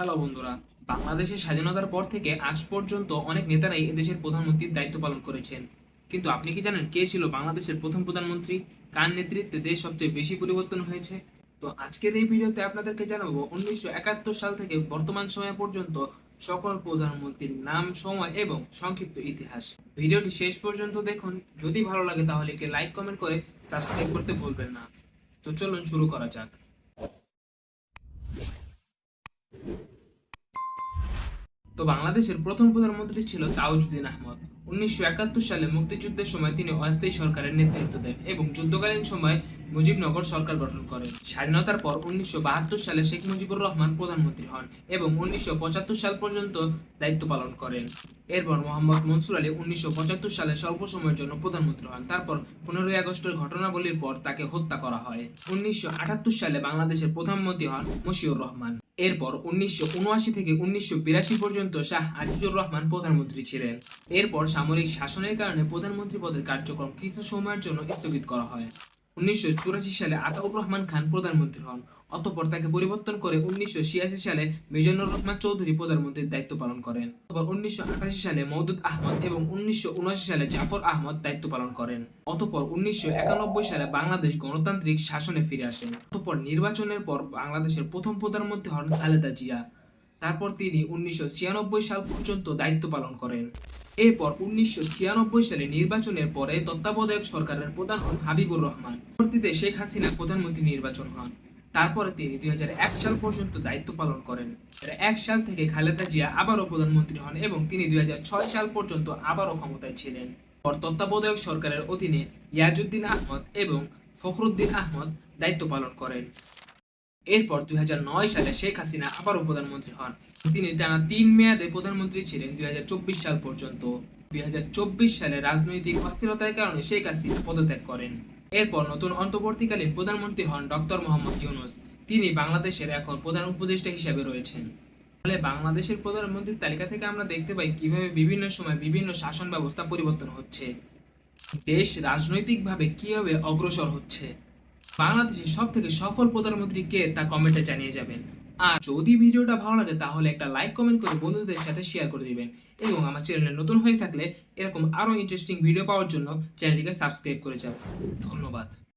Hello বন্ধুরা বাংলাদেশের স্বাধীনতার পর থেকে আজ পর্যন্ত অনেক নেতারাই এদেশের প্রধানমন্ত্রীর দায়িত্ব পালন করেছেন। কিন্তু আপনি কি জানেন কে ছিল বাংলাদেশের প্রথম প্রধানমন্ত্রী? কার নেতৃত্বে দেশ সবচেয়ে বেশি পরিবর্তন হয়েছে? তো আজকের এই ভিডিওতে আপনাদেরকে জানাব উনিশশো একাত্তর সাল থেকে বর্তমান সময় পর্যন্ত সকল প্রধানমন্ত্রীর নাম, সময় এবং সংক্ষিপ্ত ইতিহাস। ভিডিওটি শেষ পর্যন্ত দেখুন। যদি ভালো লাগে তাহলে একটি লাইক, কমেন্ট করে সাবস্ক্রাইব করতে ভুলবেন না। তো চলুন শুরু করা যাক। তো বাংলাদেশের প্রথম প্রধানমন্ত্রী ছিল তাউজুদ্দিন আহমদ। উনিশশো একাত্তর সালে মুক্তিযুদ্ধের সময় তিনি অস্থায়ী সরকারের নেতৃত্ব দেন এবং যুদ্ধকালীন সময় মুজিবনগর সরকার গঠন করেন। স্বাধীনতার পর উনিশশো বাহাত্তর সালে শেখ মুজিবুর রহমান প্রধানমন্ত্রী হন এবং উনিশশো পঁচাত্তর সাল পর্যন্ত দায়িত্ব পালন করেন। এরপর মোহাম্মদ মনসুর আলী উনিশশো পঁচাত্তর সালে স্বল্প সময়ের জন্য প্রধানমন্ত্রী হন। তারপর পনেরোই আগস্টের ঘটনাবলীর পর তাকে হত্যা করা হয়। উনিশশো আটাত্তর সালে বাংলাদেশের প্রধানমন্ত্রী হন মশিউর রহমান। এরপর উনিশশো উনআশি থেকে উনিশশো বিরাশি পর্যন্ত শাহ আজিজুর রহমান প্রধানমন্ত্রী ছিলেন। এরপর সামরিক শাসনের কারণে প্রধানমন্ত্রী পদের কার্যক্রম কিছু সময়ের জন্য স্থগিত করা হয়। উনিশশো চুরাশি সালে আতাউর রহমান খান প্রধানমন্ত্রী হন, অতঃপর তাকে পরিবর্তন করে উনিশশো ছিয়াশি সালে মিজানুর রহমান চৌধুরী প্রধানমন্ত্রীর দায়িত্ব পালন করেন। অতঃপর উনিশশো আটাশি সালে মওদুদ আহমদ এবং উনিশশো উনআশি সালে জাফর আহমদ দায়িত্ব পালন করেন। অতঃপর উনিশশো একানব্বই সালে বাংলাদেশ গণতান্ত্রিক শাসনে ফিরে আসেন। অতঃপর নির্বাচনের পর বাংলাদেশের প্রথম প্রধানমন্ত্রী হন খালেদা জিয়া। তারপর তিনি উনিশশো ছিয়ানব্বই সাল পর্যন্ত দায়িত্ব পালন করেন। এরপর উনিশশো ছিয়ানব্বই সালে নির্বাচনের পরে তত্ত্বাবধায়ক সরকারের প্রধান হন হাবিবুর রহমান। পরবর্তীতে শেখ হাসিনা প্রধানমন্ত্রী নির্বাচন হন। তারপরে তিনি দুই হাজার এক সাল পর্যন্ত দায়িত্ব পালন করেন। এক সাল থেকে খালেদা জিয়া আবারও প্রধানমন্ত্রী হন এবং তিনি দুই হাজার ছয় সাল পর্যন্ত আবারও ক্ষমতায় ছিলেন। পর তত্ত্বাবধায়ক সরকারের অধীনে ইয়াজউদ্দিন আহমদ এবং ফখরুদ্দিন আহমদ দায়িত্ব পালন করেন। এরপর দুই হাজার নয় সালে শেখ হাসিনা আবারও প্রধানমন্ত্রী হন। তিনি টানা তিন মেয়াদে প্রধানমন্ত্রী ছিলেন দুই হাজার চব্বিশ সাল পর্যন্ত। দুই হাজার চব্বিশ সালে রাজনৈতিক অস্থিরতার কারণে শেখ হাসিনা পদত্যাগ করেন। এরপর নতুন অন্তর্বর্তীকালীন প্রধানমন্ত্রী হন ডক্টর মোহাম্মদ ইউনুস। তিনি বাংলাদেশের এখন প্রধান উপদেষ্টা হিসেবে রয়েছেন। ফলে বাংলাদেশের প্রধানমন্ত্রীর তালিকা থেকে আমরা দেখতে পাই কীভাবে বিভিন্ন সময় বিভিন্ন শাসন ব্যবস্থা পরিবর্তন হচ্ছে। দেশ রাজনৈতিকভাবে কীভাবে অগ্রসর হচ্ছে। বাংলাদেশের সব থেকে সফল প্রধানমন্ত্রী কে তা কমেন্টে জানিয়ে যাবেন। আর যদি ভিডিওটা ভালো লাগে, তাহলে একটা লাইক, কমেন্ট করে বন্ধুদের সাথে শেয়ার করে দিবেন এবং আমার চ্যানেলে নতুন হয়ে থাকলে এরকম আরও ইন্টারেস্টিং ভিডিও পাওয়ার জন্য চ্যানেলটিকে সাবস্ক্রাইব করে যাবেন। ধন্যবাদ।